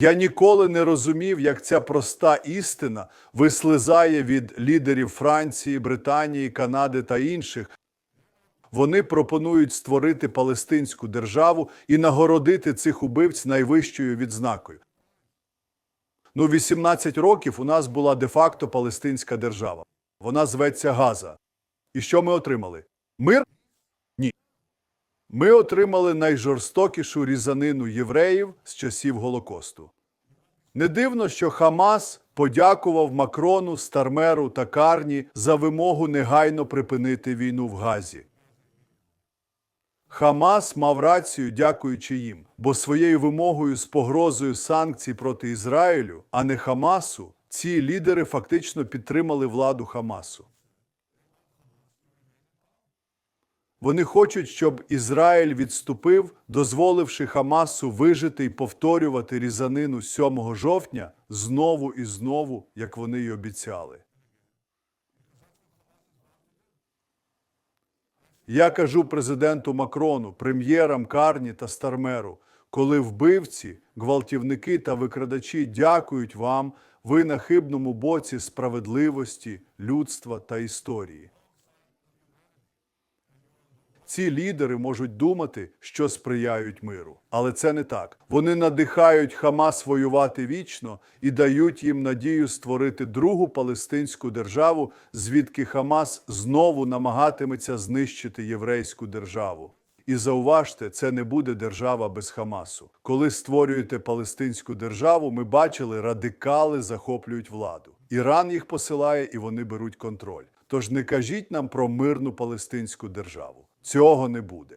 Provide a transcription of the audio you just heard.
Я ніколи не розумів, як ця проста істина вислизає від лідерів Франції, Британії, Канади та інших. Вони пропонують створити палестинську державу і нагородити цих убивць найвищою відзнакою. Ну, 18 років у нас була де-факто палестинська держава. Вона зветься Газа. І що ми отримали? Мир? Ми отримали найжорстокішу різанину євреїв з часів Голокосту. Не дивно, що Хамас подякував Макрону, Стармеру та Карні за вимогу негайно припинити війну в Газі. Хамас мав рацію, дякуючи їм, бо своєю вимогою з погрозою санкцій проти Ізраїлю, а не Хамасу, ці лідери фактично підтримали владу Хамасу. Вони хочуть, щоб Ізраїль відступив, дозволивши Хамасу вижити і повторювати різанину 7 жовтня знову і знову, як вони й обіцяли. Я кажу президенту Макрону, прем'єрам Карні та Стармеру, коли вбивці, гвалтівники та викрадачі дякують вам, ви на хибному боці справедливості, людства та історії. Ці лідери можуть думати, що сприяють миру, але це не так. Вони надихають Хамас воювати вічно і дають їм надію створити другу палестинську державу, звідки Хамас знову намагатиметься знищити єврейську державу. І зауважте, це не буде держава без Хамасу. Коли створюєте палестинську державу, ми бачили, радикали захоплюють владу. Іран їх посилає і вони беруть контроль. Тож не кажіть нам про мирну палестинську державу. Цього не буде.